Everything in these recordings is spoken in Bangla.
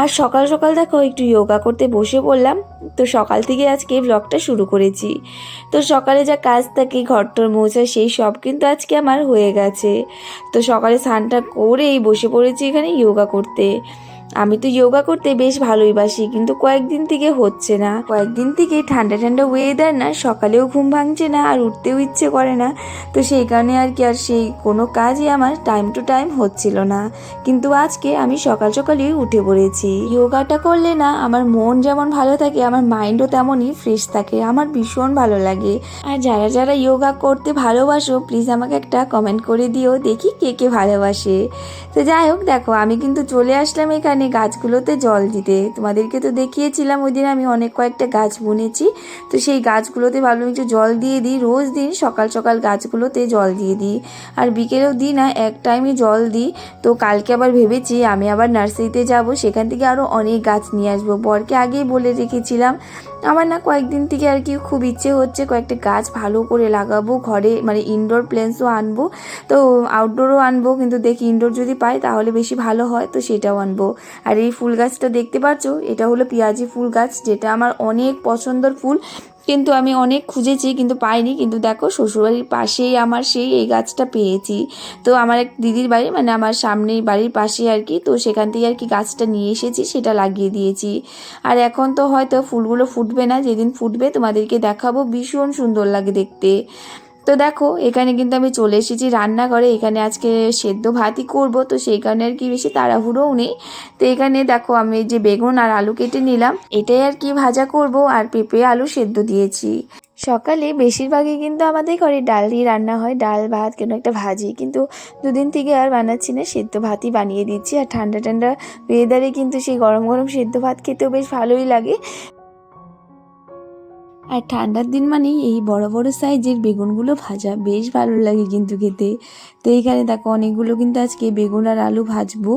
আর সকাল সকাল দেখো একটু যোগা করতে বসে পড়লাম। তো সকাল থেকে আজকে ব্লগটা শুরু করেছি। তো সকালে যা কাজ থাকে, ঘরটর মোছা, সেই সব কিন্তু আজকে আমার হয়ে গেছে। তো সকালে স্নানটা করেই বসে পড়েছি এখানে যোগা করতে। আমি তো যোগা করতে বেশ ভালোই বাসি, কিন্তু কয়েকদিন থেকে হচ্ছে না। কয়েকদিন থেকে ঠান্ডা ঠান্ডা ওয়েদার না, সকালেও ঘুম ভাঙছে না আর উঠতেও ইচ্ছে করে না। তো সেই কারণে আর কি, আর সেই কোনো কাজই আমার টাইম টু টাইম হচ্ছিল না। কিন্তু আজকে আমি সকাল সকালেই উঠে পড়েছি। যোগাটা করলে না, আমার মন যেমন ভালো থাকে, আমার মাইন্ডও তেমনই ফ্রেশ থাকে, আমার ভীষণ ভালো লাগে। আর যারা যারা যোগা করতে ভালোবাসো প্লিজ আমাকে একটা কমেন্ট করে দিও, দেখি কে কে ভালোবাসে। তো যাই হোক, দেখো, আমি কিন্তু চলে আসলাম এখানে গাছগুলোতে জল দিতে। তোমাদেরকে তো দেখিয়েছিলাম, ওই দিন আমি অনেক কয়েকটা গাছ বুনেছি। তো সেই গাছগুলোতে ভাবলাম একটু জল দিয়ে দিই। রোজ দিন সকাল সকাল গাছগুলোতে জল দিয়ে দিই। আর বিকেলেও দিই না, এক টাইমে জল দিই। তো কালকে আবার ভেবেছি আমি আবার নার্সারিতে যাব, সেখান থেকে আরও অনেক গাছ নিয়ে আসব। বরকে আগেই বলে রেখেছিলাম, আমার না কয়েকদিন থেকে আর কি খুব ইচ্ছে হচ্ছে কয়েকটা গাছ ভালো করে লাগাবো ঘরে মানে ইনডোর প্লেন্সও আনব। তো আউটডোরও আনব, কিন্তু দেখি ইনডোর যদি পাই তাহলে বেশি ভালো হয়, তো সেটাও আনব। আর এই ফুল গাছটা দেখতে পাচ্ছ? এটা হলো পেঁয়াজি ফুল গাছ, যেটা আমার অনেক পছন্দের ফুল। কিন্তু আমি অনেক খুঁজেছি, কিন্তু পাইনি। কিন্তু দেখো, শ্বশুরবাড়ির পাশেই আমার সেই এই গাছটা পেয়েছি। তো আমার এক দিদির বাড়ি মানে আমার সামনেই বাড়ির পাশে আর কি, তো সেখান থেকে আর কি গাছটা নিয়ে এসেছি, সেটা লাগিয়ে দিয়েছি। আর এখন তো হয়তো ফুলগুলো ফুটবে না, যেদিন ফুটবে তোমাদেরকে দেখাবো, ভীষণ সুন্দর লাগে দেখতে। তো দেখো, এখানে কিন্তু আমি চলে এসেছি রান্নাঘরে। এখানে আজকে সেদ্ধ ভাতই করব, তো সেই কারণে আর কি বেশি তাড়াহুড়োও নেই। তো এখানে দেখো, আমি যে বেগুন আর আলু কেটে নিলাম। এটাই আর কি ভাজা করব আর পেঁপে আলু সেদ্ধ দিয়েছি। সকালে বেশিরভাগই কিন্তু আমাদের ঘরে ডাল দিয়ে রান্না হয়। ডাল, ভাত কেন একটা ভাজি। কিন্তু দুদিন থেকে আর বানাচ্ছি না, সেদ্ধ ভাতই বানিয়ে দিচ্ছি। আর ঠান্ডা ঠান্ডা ওয়েদারে কিন্তু সেই গরম গরম সেদ্ধ ভাত খেতেও বেশ ভালোই লাগে। আর ঠান্ডার দিন মানে এই বড় বড় সাইজের বেগুনগুলো ভাজা। বেশ ভালো লাগে কিন্তু খেতে। তো এইখানে দেখো, অনেকগুলো কিন্তু আজকে বেগুন আর আলু ভাজবো।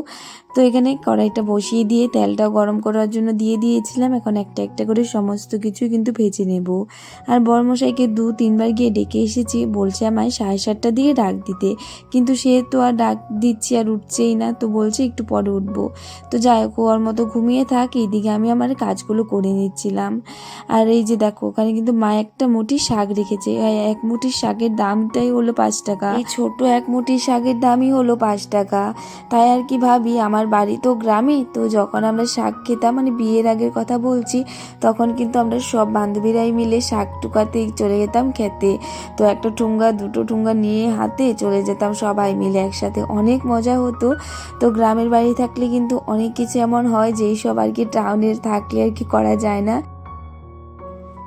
তো এখানে কড়াইটা বসিয়ে দিয়ে তেলটাও গরম করার জন্য দিয়ে দিয়েছিলাম। এখন একটা একটা করে সমস্ত কিছু কিন্তু ভেজে নেব। আর বরমশাইকে দু তিনবার গিয়ে ডেকে এসেছি। বলছে আমায় সাড়ে সাতটা দিয়ে ডাক দিতে। কিন্তু সে তো আর ডাক দিচ্ছি আর উঠছেই না। তো বলছে একটু পরে উঠবো। তো যাই হোক ওর মতো ঘুমিয়ে থাক। এইদিকে আমি আমার কাজগুলো করে নিচ্ছিলাম। আর এই যে দেখো ওখানে কিন্তু মা একটা মুঠি শাক রেখেছে। এক মুঠি শাকের দামটাই হলো পাঁচ টাকা। এই ছোট এক মুঠি শাকের দামই হলো পাঁচ টাকা। তাই আর কি ভাবি, আমার বাড়ি তো গ্রামে, তো যখন আমরা শাক খেতাম মানে বিয়ের আগের কথা বলছি, তখন কিন্তু আমরা সব বান্ধবীরাই মিলে শাক টুকাতে চলে যেতাম খেতে। তো একটা ঠুঙ্গা, দুটো ঠুঙ্গা নিয়ে হাতে চলে যেতাম সবাই মিলে একসাথে। অনেক মজা হতো। তো গ্রামের বাড়ি থাকলে কিন্তু অনেক কিছু এমন হয়, যেই সব আর কি টাউনের থাকলে আর কি করা যায় না।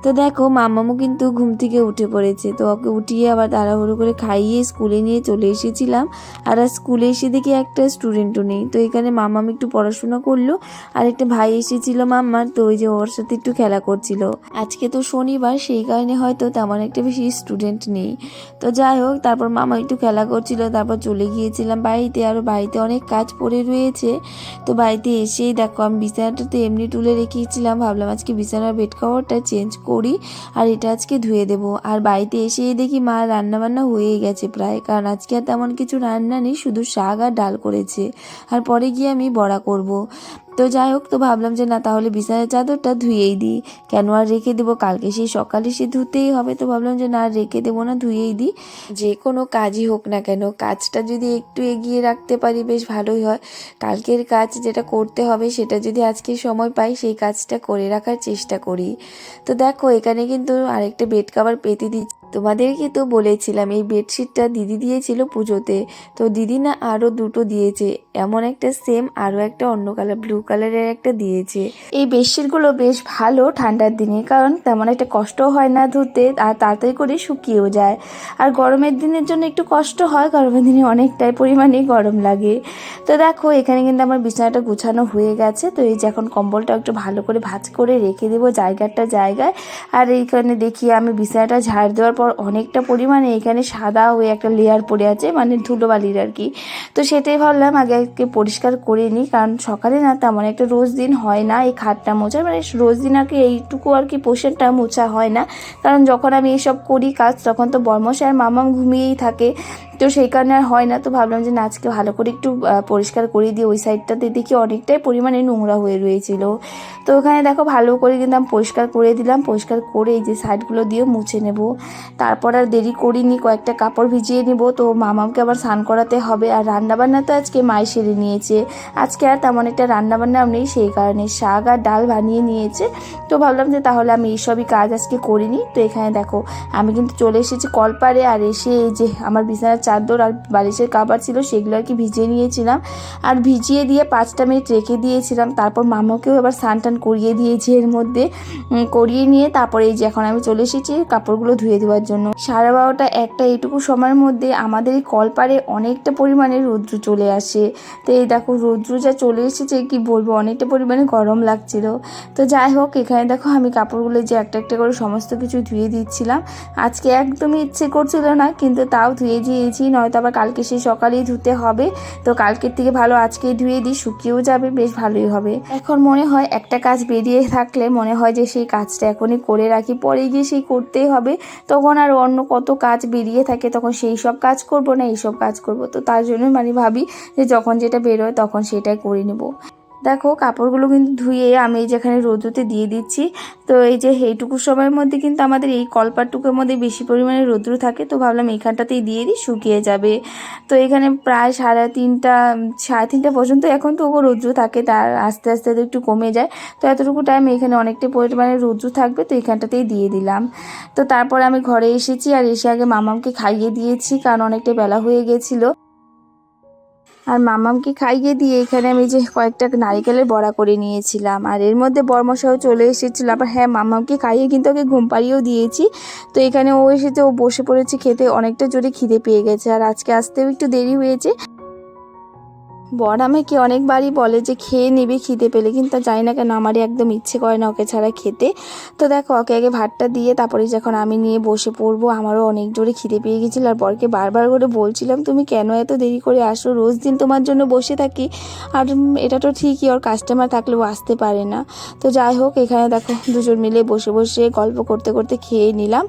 তো দেখো, মামামু কিন্তু ঘুম থেকে উঠে পড়েছে। তো ওকে উঠিয়ে আবার তাড়াহুড়ো করে খাইয়ে স্কুলে নিয়ে চলে এসেছিলাম। আর স্কুলে এসে দেখি একটা স্টুডেন্টও নেই। তো এখানে মামাম একটু পড়াশোনা করল, আর একটা ভাই এসেছিল মাম্মার। তো ওই যে ওর সাথে একটু খেলা করছিল। আজকে তো শনিবার, সেই কারণে হয়তো তেমন একটা বেশি স্টুডেন্ট নেই। তো যাই হোক, তারপর মামা একটু খেলা করছিল, তারপর চলে গিয়েছিলাম বাড়িতে। আর বাড়িতে অনেক কাজ পড়ে রয়েছে। তো বাড়িতে এসেই দেখো, আমি বিছানাটা তো এমনি তুলে রেখেছিলাম। ভাবলাম আজকে বিছানার বেড কভারটা চেঞ্জ করি আর এটা আজকে ধুয়ে দেব। আর বাড়িতে এসে দেখি মা রান্না বান্না হয়ে গেছে প্রায়। কারণ আজকে আর তেমন কিছু রান্না নেই, শুধু শাক আর ডাল করেছে। আর পরে গিয়ে আমি বড়া করব। তো যাই হোক, তো ভাবলাম যে না, তাহলে বিছানার চাদরটা ধুয়েই দিই। কেন আর রেখে দেবো? কালকে সেই সকালে সে ধুতেই হবে, তো ভাবলাম যে না রেখে দেবো না, ধুয়েই দিই। যে কোনো কাজই হোক না কেন, কাজটা যদি একটু এগিয়ে রাখতে পারি, বেশ ভালোই হয়। কালকের কাজ যেটা করতে হবে, সেটা যদি আজকে সময় পাই, সেই কাজটা করে রাখার চেষ্টা করি। তো দেখো, এখানে কিন্তু আরেকটা বেড কাভার পেতে দিচ্ছি। তোমাদেরকে তো বলেছিলাম, এই বেডশিটটা দিদি দিয়েছিল পুজোতে। তো দিদি না আরও দুটো দিয়েছে, এমন একটা সেম আরও একটা অন্য কালার ব্লু কালারের একটা দিয়েছে। এই বেডশিটগুলো বেশ ভালো ঠান্ডার দিনে, কারণ তেমন একটা কষ্টও হয় না ধুতে, আর তাড়াতাড়ি করে শুকিয়েও যায়। আর গরমের দিনের জন্য একটু কষ্ট হয়, গরমের দিনে অনেকটাই পরিমাণে গরম লাগে। তো দেখো, এখানে কিন্তু আমার বিছানাটা গুছানো হয়ে গেছে। তো এই যে এখন কম্বলটা একটু ভালো করে ভাঁজ করে রেখে দেবো জায়গাটা জায়গায়। আর এইখানে দেখি আমি বিছানাটা ঝাড় দেওয়ার পর পর অনেকটা পরিমাণে এখানে সাদা হয়ে একটা লেয়ার পড়ে আছে মানে ধুলোবালির আর কি। তো সেটাই ভাবলাম আগে আজকে পরিষ্কার করে নিই, কারণ সকালে না তেমন একটা রোজ দিন হয় না এই খাটটা মোছা মানে রোজ দিন আর কি এইটুকু আর কি পোষণটা মোছা হয় না। কারণ যখন আমি এইসব করি কাজ, তখন তো বর্মশায় আর মামাম ঘুমিয়েই থাকে। তো সেই কারণে আর হয় না। তো ভাবলাম যে না, আজকে ভালো করে একটু পরিষ্কার করে দিয়ে ওই সাইডটাতে দেখি অনেকটাই পরিমাণে নোংরা হয়ে রয়েছিল। তো ওখানে দেখো ভালো করে কিন্তু আমি পরিষ্কার করে দিলাম। পরিষ্কার করে এই যে সাইডগুলো দিয়ে মুছে নেব। তারপর আর দেরি করিনি, কয়েকটা কাপড় ভিজিয়ে নেব। তো মামাকে আবার স্নান করাতে হবে। আর রান্নাবান্না তো আজকে মাই সেরে নিয়েছে। আজকে আর তেমন একটা রান্নাবান্নাও নেই, সেই কারণে শাক আর ডাল বানিয়ে নিয়েছে। তো ভাবলাম যে তাহলে আমি এইসবই কাজ আজকে করিনি। তো এখানে দেখো, আমি কিন্তু চলে এসেছি কলপারে আর এসে এই যে আমার বিছানার চাদর আর বালিশের কাবার ছিল, সেগুলো আর কি ভিজিয়ে নিয়েছিলাম। আর ভিজিয়ে দিয়ে পাঁচটা মিনিট রেখে দিয়েছিলাম। তারপর মামাকেও এবার স্নান টান করিয়ে দিয়েছি এর মধ্যে। করিয়ে নিয়ে তারপরে এই যে এখন আমি চলে এসেছি কাপড়গুলো ধুয়ে দেওয়ার জন্য। সাড়ে বারোটা একটা এইটুকু সময়ের মধ্যে আমাদের এই কলপারে অনেকটা পরিমাণে রৌদ্র চলে আসে। তো এই দেখো রৌদ্র যা চলে এসেছে, কি বলব, অনেকটা পরিমাণে গরম লাগছিল। তো যাই হোক, এখানে দেখো আমি কাপড়গুলো যে একটা একটা করে সমস্ত কিছু ধুয়ে দিচ্ছিলাম। আজকে একদমই ইচ্ছে করছিল না, কিন্তু তাও ধুয়ে দিয়েছি নয়তো আবার কালকে সেই সকালেই ধুতে হবে। তো কালকের থেকে ভালো আজকেই ধুয়ে দিই, শুকিয়েও যাবে, বেশ ভালোই হবে। এখন মনে হয় একটা কাজ বেরিয়ে থাকলে মনে হয় যে সেই কাজটা এখনই করে রাখি। পরে গিয়ে সেই করতেই হবে। তখন আর অন্য কত কাজ বেরিয়ে থাকে, তখন সেই সব কাজ করব না এইসব কাজ করব। তো তার জন্য মানে ভাবি যে যখন যেটা বেরোয় তখন সেটাই করে নেব। দেখো কাপড়গুলো কিন্তু ধুয়ে আমি এই যেখানে রোদ্রুতে দিয়ে দিচ্ছি। তো এই যে এইটুকু সময়ের মধ্যে কিন্তু আমাদের এই কলপাটুকুর মধ্যে বেশি পরিমাণে রৌদ্র থাকে, তো ভাবলাম এইখানটাতেই দিয়ে দিই, শুকিয়ে যাবে। তো এখানে প্রায় সাড়ে তিনটা সাড়ে তিনটা পর্যন্ত এখন তো ও রৌদ্র থাকে, তার আস্তে আস্তে একটু কমে যায়। তো এতটুকু টাইম এখানে অনেকটা পরিমাণে রৌদ্র থাকবে, তো এখানটাতেই দিয়ে দিলাম। তো তারপর আমি ঘরে এসেছি, আর এসে আগে মামামকে খাইয়ে দিয়েছি, কারণ অনেকটা বেলা হয়ে গেছিল। আর মামামকে খাইয়ে দিয়ে এখানে আমি যে কয়েকটা নারিকেলের বড়া করে নিয়েছিলাম। আর এর মধ্যে বর্মশাও চলে এসেছিল। আবার হ্যাঁ মামামকে খাইয়ে কিন্তু ওকে ঘুম পাড়িয়েও দিয়েছি। তো এখানে ও এসেছে, ও বসে পড়েছে খেতে। অনেকটা জোরে খিদে পেয়ে গেছে। আর আজকে আসতেও একটু দেরি হয়েছে। বর আমাকে অনেকবারই বলে যে, খেয়ে নিবি, খিদে পেলে। কিন্তু জানি না কেন আমারই একদম ইচ্ছে করে না ওকে ছাড়া খেতে। তো দেখো, ওকে আগে ভাতটা দিয়ে তারপরে যখন আমি নিয়ে বসে পড়ব, আমারও অনেক জোরে খিদে পেয়ে গেছিল। আর বরকে বারবার করে বলছিলাম, তুমি কেন এত দেরি করে আসো? রোজ দিন তোমার জন্য বসে থাকি। আর এটা তো ঠিকই, ওর কাস্টমার থাকলেও আসতে পারে না। তো যাই হোক, এখানে দেখো দুজন মিলে বসে বসে গল্প করতে করতে খেয়ে নিলাম।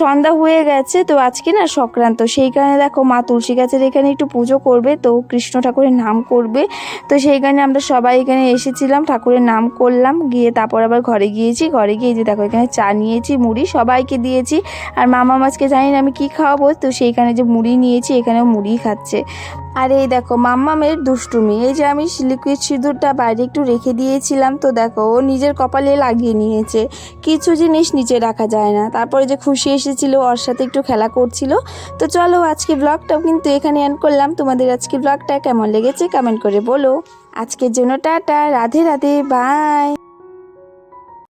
সন্ধ্যা হয়ে গেছে, তো আজকে না সংক্রান্ত। সেই কারণে দেখো মা তুলসী গাছের এখানে একটু পুজো করবে, তো কৃষ্ণ ঠাকুরের নাম করবে। তো সেই কারণে আমরা সবাই এখানে এসেছিলাম, ঠাকুরের নাম করলাম, গিয়ে তারপর আবার ঘরে গিয়েছি। ঘরে গিয়ে যে দেখো এখানে চা নিয়েছি, মুড়ি সবাইকে দিয়েছি। আর মামা মাছকে জানি না আমি কি খাওয়াবো, তো সেইখানে যে মুড়ি নিয়েছি, এখানেও মুড়ি খাচ্ছে। আর এই দেখো, মাম্মামের দুষ্টুমি। এই যে আমি লিকুইড সিঁদুরটা বাইরে একটু রেখে দিয়েছিলাম, তো দেখো, ও নিজের কপালে লাগিয়ে নিয়েছে। কিছু জিনিস নিচে রাখা যায় না। তারপরে যে খুশি এসেছিল, ওর সাথে একটু খেলা করছিল। তো চলো, আজকে ব্লগটাও কিন্তু এখানে এন্ড করলাম। তোমাদের আজকে ব্লগটা কেমন লেগেছে কমেন্ট করে বলো। আজকের জন্য টাটা, রাধে রাধে বাই